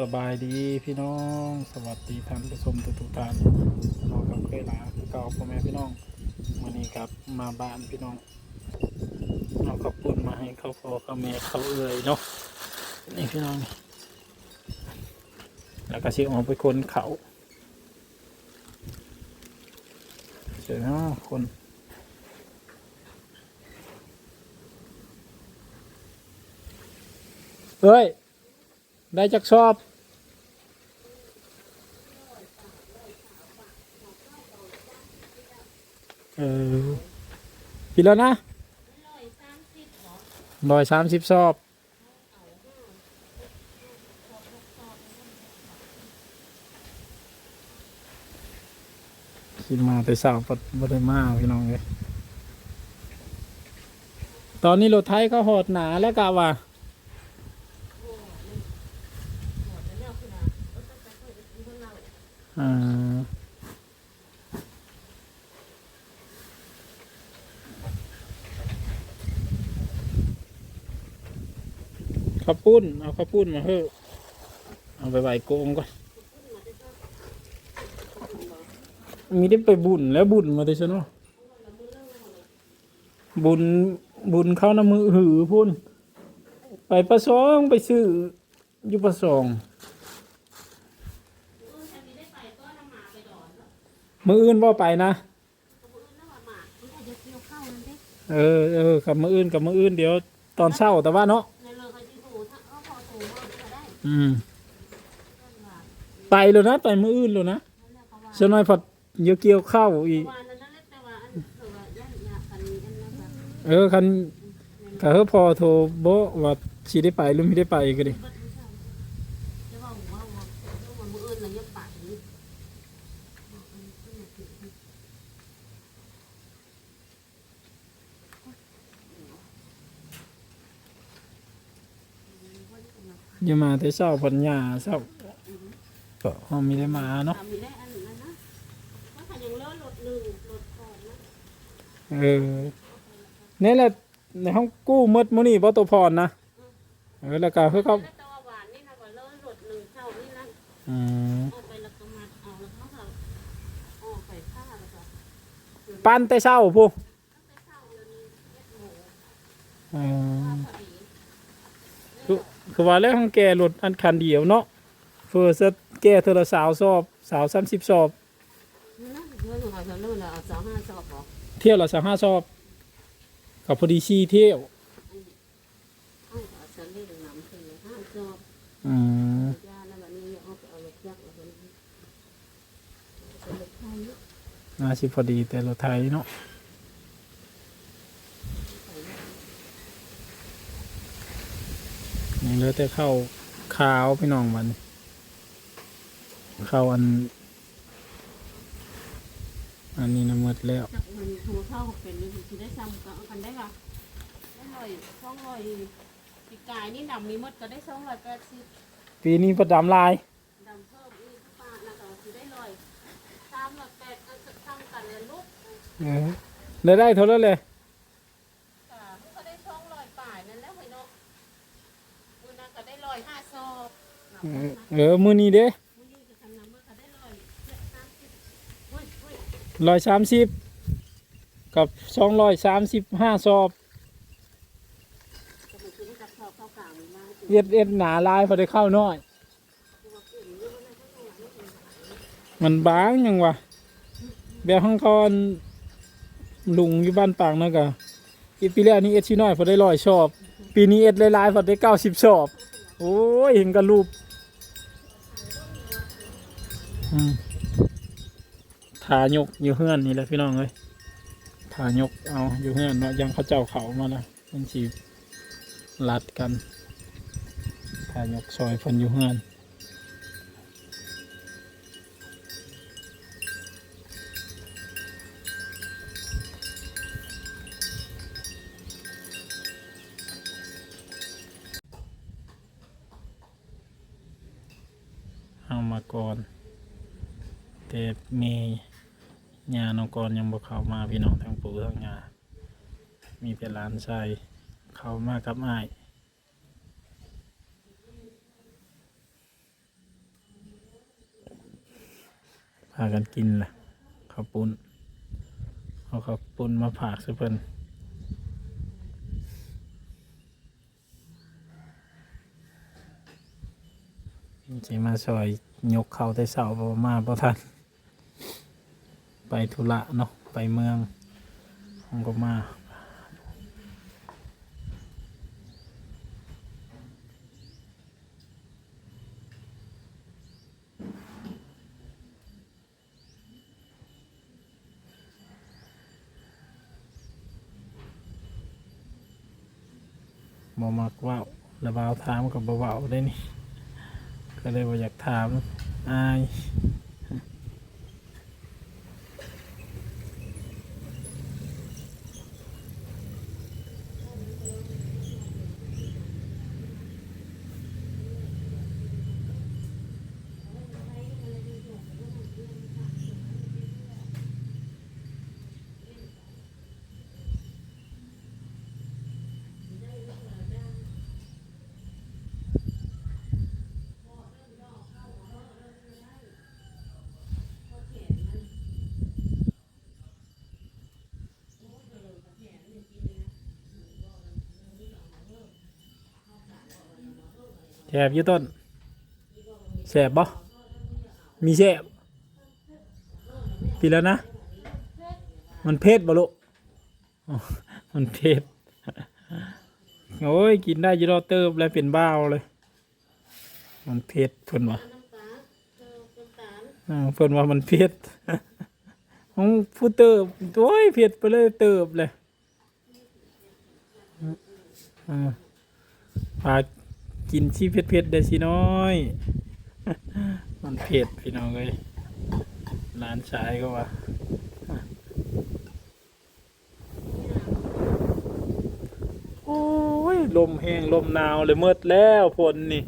สบายดีพี่น้อง สวัสดีท่านผู้ชมทุกท่านเรากับเคยลาเก่าพ่อแม่พี่น้องวันนี้ครับมาบ้านพี่น้องเอาขับปุ่นมาให้เขาพอเขาแม่เขาเอ่ยเนาะนี่พี่น้องนี่แล้วก็ชิออกไปคนเขาเจอห้าคนเฮ้ย ได้จักชอบ เออ กินแล้วนะร้อยสามสิบชอบกินมาแต่สาวปัดบได้มาพี่น้องเลยตอนนี้รถไทยเขาหดหนาแล้วกะว่าอ่า ข้าวปุ้น เอาข้าวปุ้นมาเฮ้อเอาไปไหวโกงก่อน มีได้ไปบุญแล้วบุญมาได้ชเนาะบุญบุญเข้าน้ำมือหือพุ่น ไปประสองไปซื้ออยู่ประสองมืออื่นว่าไปนะ เออเออกับมืออื่นกับมืออื่นเดี๋ยวตอนเช้าแต่ว่าเนาะ อืมไปแล้วนะไปมืออื่นแล้วนะเสยน่อยพอเยอะเกี่ยวข้าวอีกเออคันก็เฮอพอโทรบอกว่าสิได้ไปหรือไม่ได้ไปก็ดี อย่ามาแต่เช้าพันยาเช้าก็เฮามีได้มาเนาะมีได้อันนั้นนะว่าขันยังเลิศรถหนึ่งรถก่อนนะเออนี่แหละในห้องกู้หมดมื้อนี้บ่ตัวพรนะเออแล้วก็เพื่อเขาแล้วตัวหวานนี่นะว่าเลิศรถหนึ่งเท่านี่นะอืมออกไปแล้วก็มาเอาแล้วเขาก็ออกไปผ้าแล้วก็ปั้นแต่เช้าพูตั้งแต่เช้าเดี๋ยวนี้เม็ดหมูเออผ้าพอดี คือคือว่าแล้วของแกรถอันคันเดียวเนาะเฟอร์สแกเธอละสาวสอบสาวสาเรื่องเอาสองห้าสอบ เที่ยวละสาวห้าสอบกับพอดีชีเที่ยวอืมน่าสิพอดีแต่รถไทยเนาะ นี่เหลือแต่ข้าวขาวพี่น้องมันข้าวอัน อันนี้นะหมดแล้วจับมันหัวเข้าเป็นนี่คือได้ซ้ำก็เอากันได้ป่ะได้ลอยสองลอยปีกายนี่ดำมีมดก็ได้สองลอยแปดสิบปีนี้ประดำลายดำเพิ่มอีกป้านะก็คือได้ลอยสามลอยแปดก็จะทำกันเลยลูกเออเลยได้เท่านั้นเลย สิบเฮ้เฮ้ร้อยสามสิบกับสองร้อยสามสิบห้าสอบก็มันคือได้จับซอบเอ็ดเอ็ดหนาลายพอได้เข้าน้อย มันบางยังวะแบบห้องคอนลุงอยู่บ้านปางนะกะอีปีแรกนี่เอ็ดชิ้น้อยพอได้ร้อยชอบ ปีนี้เอ็ดลายๆพอได้เก้าสิบชอบ โอ้ยเห็นกันรูป ทายกอยู่เฮือนนี่แหละพี่น้องเลยทายกเอาอยู่เฮือนเนาะยังเขาเจ้าเขามาละมันสีลัดกันทายกซอยเพันอยู่เฮือนเอามาก่อน แต่เมยาน้องกรยังบ่เข้ามาพี่น้องทั้งปู่ทั้งยามีแต่หลานชายเข้ามากับอ้ายพากันกินแหละข้าวปุ้นเอาข้าวปุ้นมาผากสิเพิ่นสิมาซอยยกเขาแต่เสาบ่มาบ่ทัน ไปธุระเนาะไปเมืองผมก็มาบ่มักว่าระบาวถามกับบ่เว้าได้นี่ ก็เลยบ่าอยากถามอาย แสบอยู่ต้นแสบบ่มีแสบปีแล้วนะ มันเผ็ดบ่ลูกอ๋อมันเผ็ดโอ้ย กินได้อยี่รอเติบแล้วเป็นบ้าวเลย มันเผ็ดเพิ่นว่าน้ำปลาเออน้ำตาลอ่าเพิ่นว่ามันเผ็ดของผู้เติบโอ้ยเผ็ดไปเลยเติบเลยอ่าพา กินชีเผ็ดๆได้สิน้อย มันเผ็ดพี่น้องเลยร้านชายก็ว่าโอ้ยลมแห้งลมหนาวเลยเมืดแล้วฝนนี่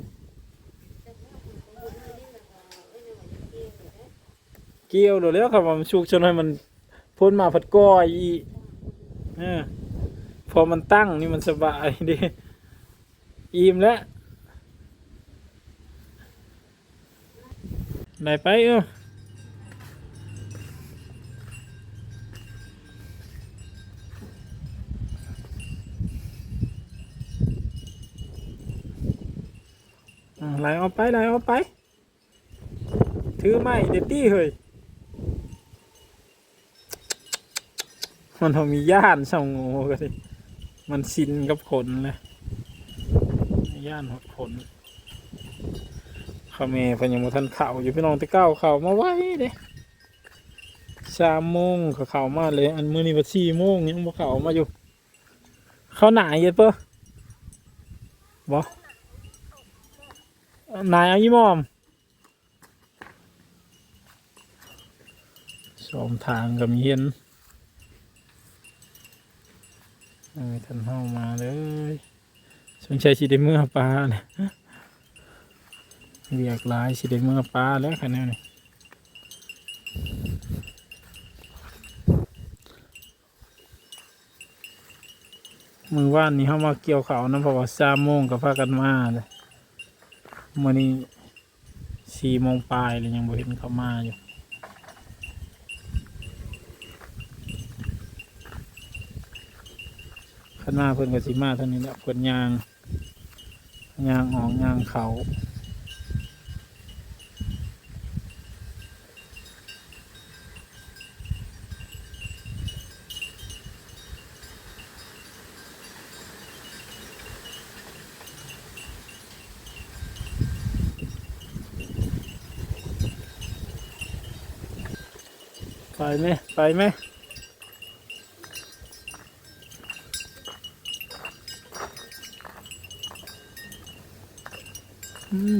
เกี่ยวเดี๋ยวแล้วครับมันชุกจนให้มันพ้นมาผัดก้อยอีเออพอมันตั้งนี่มันสบายดี อิ่มแล้ว ไหนไปเออไหลเอาไปไหลเอาไป ถือไม้เด็ดดี้เฮ้ยมันทำมีย่านช่องโง่กันดิมันชินกับขนเลยย่านหดขน เขาเมย์เพนยังบ่ทันเข่าอยู่พี่น้องต่เก้าเข่ามาไว้เด้สามโมงเขาเข่ามาเลย อันมื้อนี้ว่าสี่โมงยังบ่เข่ามาอยู่ เขาหนายเย็ดเปะบ่นายเอายี่หมอมสองทางกับเย็นท่านเข้ามาเลยสงสัยสิได้เมื่อปลาเนี่ย เรียกหลายสิได้เมื่อปลาแล้วคันนี้นี่มือว่านนี้เข้ามาเกี่ยวเขานะเพราะว่าสามโมงกับพากันมาเลยมื่อนี้สี่โมงปลายเลยยังบ่เห็นเขามาอยู่ขันมาเพิ่นกับสิมาเท่านี้แหละเพิ่นยางยางออกยางเขา ไปไหมไปไหม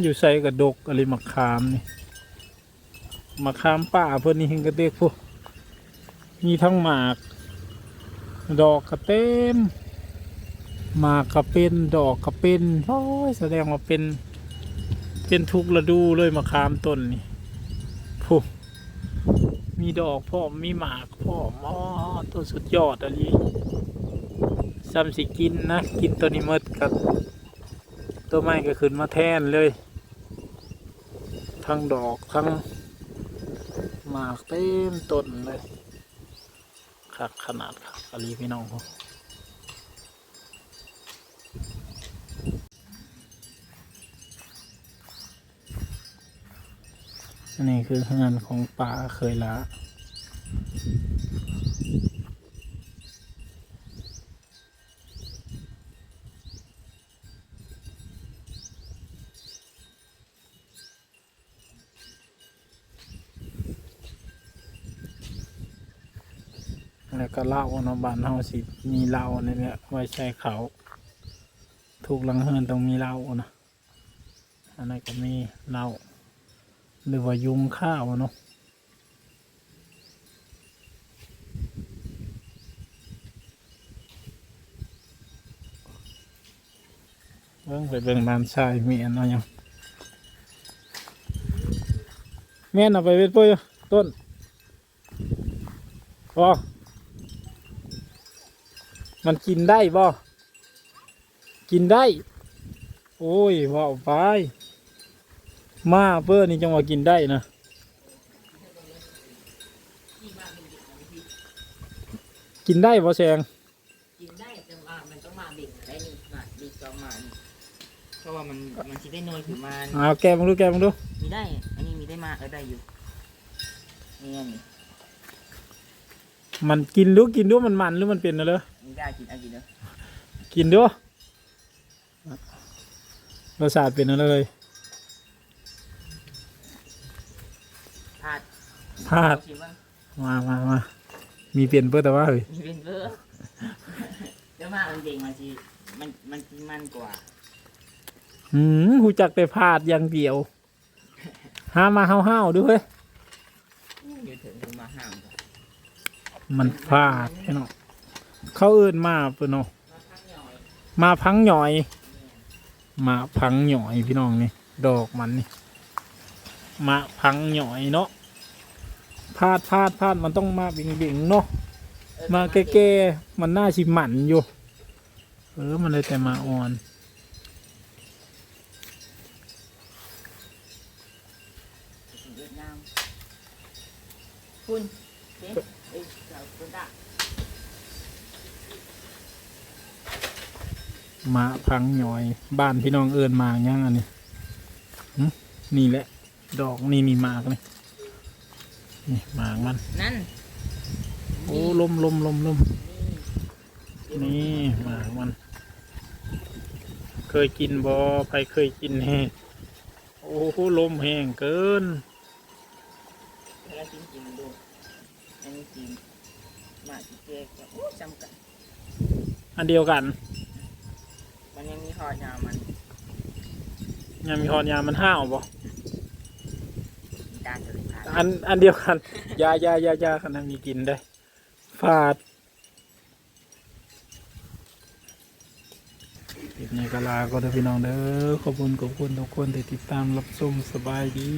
อยู่ใส่กระดกอะไรมะขามนี่มะขามป่าเพื่อนนี่เห็นกระเด็กพวกมีทั้งหมาก ดอกกระเต็มหมากกระเป็นดอกกระเป็นโอ้ยแสดงว่าเป็น เป็นทุกฤดูเลยมะขามต้นนี่พวก มีดอกพ่อมีหมากพ่อมอ๋อตัวสุดยอดอะไรซ้ำสิกินนะ กินตัวนี้มดกับ ตัวไม้ก็ขึ้นมาแทนเลย ทั้งดอกทั้งหมากเต็มต้นเลยคักขนาดคักอลีพี่น้องครับ นนี้คือเฮือนของป่าเคยละแล้วก็เล้าเนาะบ้านเฮาสิมีเล้านี่แหละไว้ใช้เขาถูกลังเฮือนต้องมีเล้านะอันนั้นก็มีเล้า หรือว่ายุงข้าวเนาะเบิ่งไปเบิ่งด้านซ้ายมีอันเนาะยังแม่นเอาไปเวทเพื่อต้นพอมันกินได้บ่กินได้ โอ้ยว่าไป มาเพื่อนี่จังหวะกินได้นะกินได้บ่แซงกินได้แต่ว่ามันต้องมาเบ่งได้นี่มาดีก็มานี่เพราะว่ามันมันสิได้น้อยขึ้นมาเอาแกมึงดูแกมึงดูมีได้ อันนี้มีได้มาเออได้อยู่นี่อันนี้มันกินหรือกินด้วยมันมันหรือมันเป็นอะไรมีได้กินเอากินเนอะกินด้วยรสชาติเป็นอะไรเลย พลาด พลาดชิมบ้างมามามามีเปลี่ยนเพื่อแต่ว่าเฮ้ยมีเป็นเบอร์เดี๋ยวมาเอาเก่งมาสิมันมันกินมันกว่าหืมหูจักแต่พลาดอย่างเดียวห้ามาห้าวห้าวๆด้วยเดี๋ยวถึงถึงมาห้ามก่อนมันพลาดไอ้เนาะเขาเอื่นมาเพื่นเนาะ มาข้างหน่อยมาพังหน่อย มาพังหน่อยพี่น้องนี่ ดอกมันนี่ มาพังหน่อยเนาะพลาดพลาดพลาดมันต้องมาบิ่งบิ่งๆเนาะเออมาแก่ๆมันน่าชิหมันอยู่ เออมันเลยแต่มาอ่อนเวียดนามคุณเอ๊ะเอ้ยเราคุณได้มาพังหน่อย บ้านพี่น้องเอินมาย่างอันนี้หึนี่แหละ ดอกนี่นี่หมากนี่ นี่หมากมัน นั่น โอ้ลมลมลมลมนี่หมากมัน เคยกินบอใครเคยกินแห้โอ้โหลมแห้งเกินเวลากินกินดูอันนี้กินมาจิเจก็โอ้จำกัน อันเดียวกัน มันยังมีหอดยาวมัน ยังมีหอนยามันห้าวบ่ ด้านตัวเลยผ่านอันอันเดียวกัน ยายายายาขนาดมีกินได้ฟาดคลิปนี้ก็ลาก็ได้พี่น้องเด้อขอบคุณขอบคุณทุกคนที่ติดตามรับชมสบายดี